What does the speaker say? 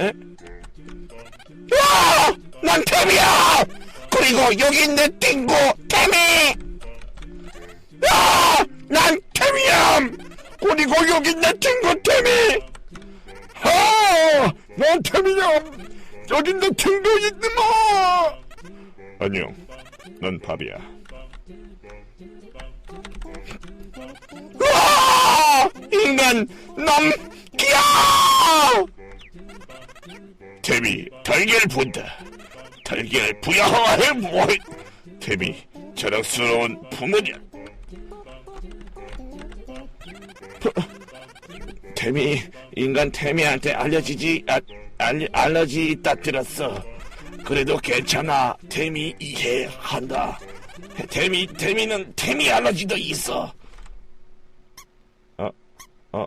에? 야! 난 태미야! 그리고 여기 있는 띵고 태미! 야! 난 태미야! 그리고 여기 있는 띵고 태미! 아! 난 태미야! 여기 있는 띵고 있는마! 안녕, 난 밥이야. 와! 인간 놈 끼야! 태미 달걀 본다. 달걀 부야해 뭐해? 태미 자랑스러운 부모냐? 태미 인간 태미한테 알려지지 아, 알, 알러지 있다 들었어. 그래도 괜찮아. 태미 이해한다. 태미 태미는 태미 알러지도 있어. 어, 어.